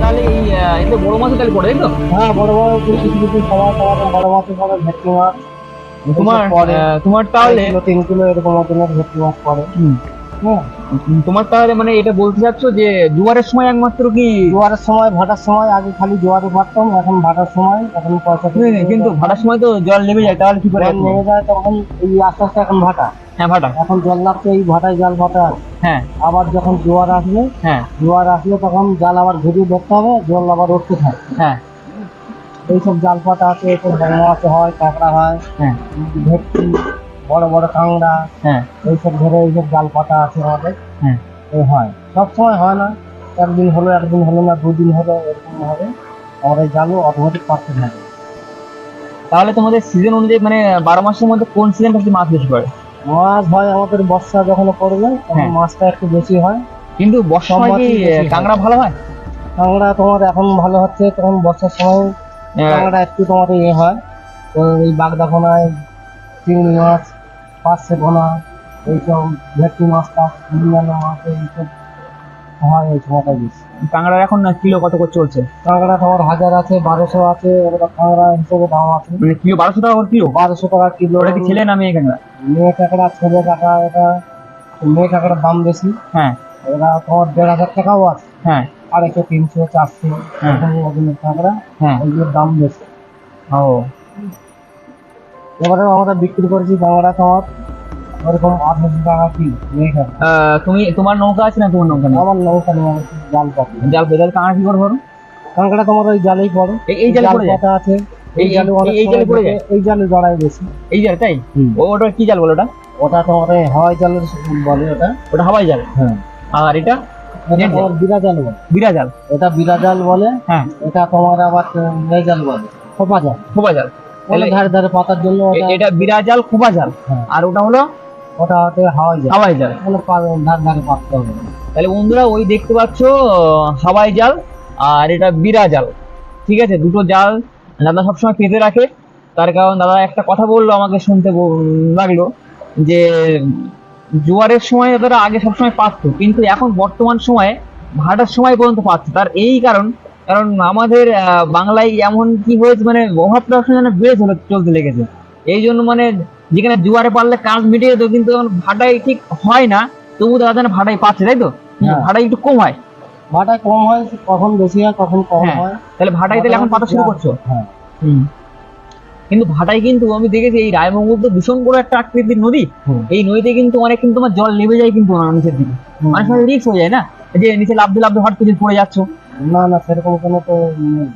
তাহলে এই এতে বড় মাছ তাহলে পড়ে তাই তো? হ্যাঁ বড় বড় কিছু কিছু খাবার খাবার বড় মাছ পড়ে ভেটকি মাছ। তোমার তোমার তাহলে তিন কিলো এরকম ওজনের ভেটকি মাছ পড়ে। তোমার তাহলে মানে এটা বলতে চাচ্ছ যে জোয়ারের সময় একমাত্র কি? জোয়ারের সময় ভাটার সময় আগে খালি জোয়ারে ভাটতাম এখন ভাটার সময় এখন পয়সা নেই, কিন্তু ভাটার সময় তো জল নেমে যায় তাহলে কি করে নেমে যায় তখন এই আস্তে আস্তে এখন ভাটা। হ্যাঁ ভাটা। এখন জল লাগছে এই ভাটায় জাল ভাটা। হ্যাঁ। আবার যখন জোয়ার আসবে হ্যাঁ। জোয়ার আসলে তখন জাল আবার ঘুরিয়ে দেখতে হবে জল আবার উঠতে থাকে। হ্যাঁ। এইসব জাল পাতা আছে এইসব বড় মাছ হয় কাঁকড়া হয় হ্যাঁ। ভেটকি বড় বড় কাঁকড়া হ্যাঁ। এইসব ধরে এইসব জাল পাতা আছে আমাদের। হ্যাঁ। এই হয়। সব সময় হয় না। একদিন হলো একদিন হলো না দুদিন হলো এরকম হবে। আমাদের জালও অটোমেটিক পাচ্ছে থাকে। তাহলে তোমাদের সিজন অনুযায়ী মানে বারো মাসের মধ্যে কোন সিজনটা কি মাছ বেশি পড়ে? মাছ হয় আমাদের বর্ষা যখন পড়বে তখন হ্যাঁ। মাছটা একটু বেশি হয়। কিন্তু বর্ষার সময় কি মাছই কাঁকড়া ভালো হয়? কাঁকড়া তোমার এখন ভালো হচ্ছে তখন বর্ষার সময় আহ, কাঁকড়া একটু তোমার ইয়ে হয়। তো এই বাগদা পোনায় চিংড়ি মাছ পার্সে বোনা এইসব ভেটকি মাছ টাছ বিভিন্ন মাছ এইসব হয় এই সময়টা বেশি। কাঁকড়ার এখন কিলো কত করে চলছে? কাঁকড়া তোমার হাজার আছে বারোশো আছে কাঁকড়া হিসেবে দাম আছে। মানে কিলো বারোশো টাকা করে কিলো? বারোশো টাকা কিলো। ওটা কি ছেলে না মেয়ে কাঁকড়া? মেয়ে কাঁকড়া ছেলে কাঁকড়া এটা মেয়ে কাঁকড়ার দাম বেশি। হ্যাঁ। এরা তোমার দেড় হাজার টাকাও আছে। হ্যাঁ। আড়াইশো তিনশো চারশো হ্যাঁ। কাঁকড়া হ্যাঁ। ওইগুলোর দাম বেশি। ও। এবারে আমরা বিক্রি করেছি কাঁকড়া তোমার ওরকম আট হাজার টাকা আহ, তুমি তোমার নৌকা আছে না তোমার নৌকা নেই? আমার নৌকা নিয়ে আমি জাল পাতি। জাল বেদাল কাঁকড়া কি করে ধরো? কাঁকড়া তোমার ওই জালেই পড়ে। এই- জালে পড়ে যায়? পাতা আছে এই জালে এই- জালে পড়ে ঢোকে, এই জালে জড়াই বেশি। এই জাল তাই? ও ওটা কি জাল বলো ওটা? ওটা তোমার হাওয়াই জালের বলে ওটা। ওটা হাওয়াই জাল? হ্যাঁ। আর এটা? এটা নেট তোমার বিরা জাল বলে। বিরা জাল? এটা বিরা বলে। হ্যাঁ। এটা তোমার আবার জাল বলে। খোপা জাল। খোপা জাল। বলে তাহলে ধারে ধারে পাতার জন্য এটা বিরা জাল জাল। হ্যাঁ। আর ওটা হলো ওটা হচ্ছে হাওয়াই জাল। হাওয়াই জাল। ধারে ধারে পাততে হবে। তাহলে বন্ধুরা ওই দেখতে পাচ্ছ হাওয়াই জাল আর এটা বিরা জাল। ঠিক আছে? দুটো জাল দাদা সবসময় পেতে রাখে। তার কারণ দাদা একটা কথা বলল আমাকে শুনতে লাগল যে জোয়ারের সময় দাদা আগে সবসময় পাততো কিন্তু এখন বর্তমান সময়ে ভাটার সময় পর্যন্ত পাচ্ছে তার এই কারণ কারণ আমাদের বাংলায় এমন কি হয়েছে মানে অভাবটা যেন বেড়ে চলে চলতে লেগেছে। এই জন্য মানে যেখানে জোয়ারে পারলে কাজ মিটে যেত কিন্তু ভাটায় ঠিক হয় না তবু দাদা যেন ভাটায় পাচ্ছে তাই তো? হ্যাঁ। ভাটায় একটু কম হয়। ভাটা কম হয় কখন বেশি হয় কখন কম হ্যাঁ। হয়। তাহলে ভাটায় তাহলে এখন পাতা শুরু করছ? হ্যাঁ। হুম। কিন্তু ভাটায় কিন্তু আমি দেখেছি এই রায়মঙ্গল তো ভীষণ বড় একটা আকৃতির নদী। এই নদীতে কিন্তু অনেক কিন্তু তোমার জল নেমে যায় কিন্তু নিচের দিকে। অনেক রিক্স হয়ে যায় না? যে নিচে লাফতে লাফতে হট করে পড়ে যাচ্ছ। না না সেরকম কোনো তো নেই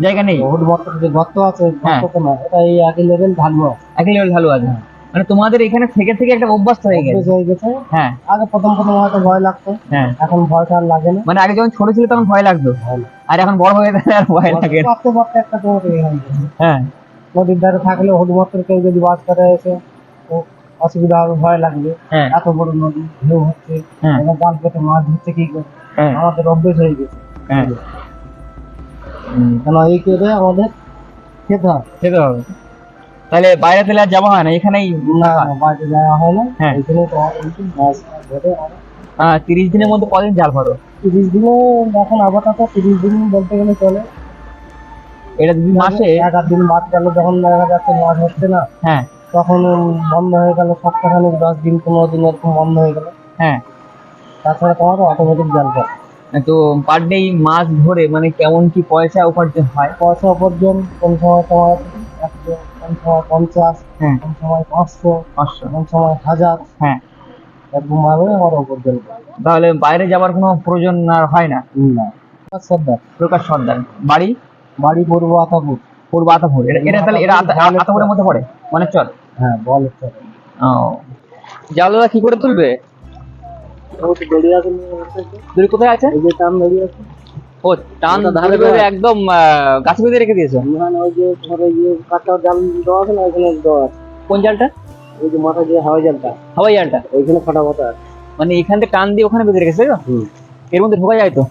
জায়গা নেই? রোড মতো যে গর্ত আছে হ্যাঁ। গর্ত তো না এটা এই একই লেভেল ঢালু আছে এক লেভেল ভালো আছে। হ্যাঁ। মানে তোমাদের এখানে থেকে থেকে একটা অভ্যাস হয়ে গেছে। হয়ে গেছে। হ্যাঁ। আগে প্রথম প্রথম হয়তো ভয় লাগতো। হ্যাঁ। এখন ভয়টা আর লাগে না। মানে আগে যখন ছোট ছিল তখন ভয় লাগতো। আর এখন বড় হয়ে গেছে আর ভয় লাগে না। পারতে পারতে একটা ইয়ে হয়ে হ্যাঁ। নদীর ধারে থাকলে হুডমাত্র কেউ যদি বাস করে এসে তো অসুবিধা হবে ভয় লাগবে। হ্যাঁ। এত বড় নদী ঢেউ হচ্ছে হ্যাঁ। এবার জাল পেটে মাছ ধরছে কি করে? হ্যাঁ। আমাদের অভ্যেস হয়ে গেছে। হ্যাঁ। কেন এই করে আমাদের? খেতে হয় খেতে হবে। তাহলে বাইরে তাহলে আর যাওয়া হয় না? এখানেই না বাইরে যাওয়া হয় না। হ্যাঁ। এখানে ধরে তিরিশ দিনের মধ্যে কদিন জাল ভরো? তিরিশ দিনে এখন আপাতত তিরিশ দিন বলতে গেলে চলে। এটা দুই মাসে? এক আধ দিন বাদ গেল যখন দেখা যাচ্ছে মাছ হচ্ছে না হ্যাঁ। তখন বন্ধ হয়ে গেল সপ্তাহখানিক দশ দিন পনেরো দিন এরকম বন্ধ হয়ে গেল। হ্যাঁ। তাছাড়া তোমার অটোমেটিক জাল পড়ে তো পার ডে মাছ ধরে মানে কেমন কি পয়সা উপার্জন হয়? পয়সা উপার্জন কোন সময় তোমার একশো কোন সময় পঞ্চাশ হ্যাঁ। কোন সময় পাঁচশো পাঁচশো। কোন সময় হাজার। হ্যাঁ। আমার উপার্জন তাহলে বাইরে যাবার কোনো প্রয়োজন আর হয় না? না। সর্দার। প্রকাশ সর্দার। বাড়ি? বাড়ি পূর্ব আতাপুর। পূর্ব আতাপুর। এটা তাহলে এটা আতাপুরের মধ্যে পড়ে? মানে চল। হ্যাঁ বল চল। ও। জালদা কি করে তুলবে? ও তো দড়িয়ে আছে দূরে কোথায় আছে? এই যে টান দড়িয়ে আছে। ও টান ধারে ধরে একদম আহ, বেঁধে রেখে দিয়েছ? মানে ওই যে ধরো কাঁচা জাল দেওয়া আছে না ওইখানে দেওয়া আছে। কোন জালটা? ওই যে মাথায় যে হাওয়াই জালটা। হাওয়াই জালটা। ওইখানে ফাটা ফাটা এখান থেকে টান দিয়ে ওখানে বেঁধে রেখেছে এর মধ্যে ঢোকা যায় তো?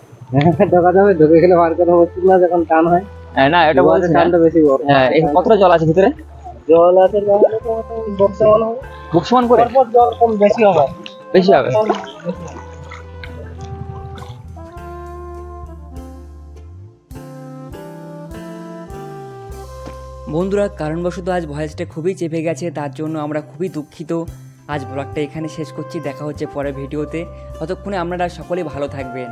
ঢোকা যাবে ঢুকে গেলে বার করা মুশকিল না যখন টান হয়। হ্যাঁ, না এটা বলছি। টানটা বেশি বড়। হ্যাঁ কতটা জল আছে ভিতরে? জল আছে তাহলে তো বর্তমান হবে বুক করে তারপর জল কম বেশি হবে। বেশি হবে। বন্ধুরা, কারণবশত আজ ভয়েসটা খুবই চেপে গেছে, তার জন্য আমরা খুবই দুঃখিত। আজ ব্লগটা এখানে শেষ করছি, দেখা হচ্ছে পরের ভিডিওতে। ততক্ষণে আপনারা সকলে ভালো থাকবেন।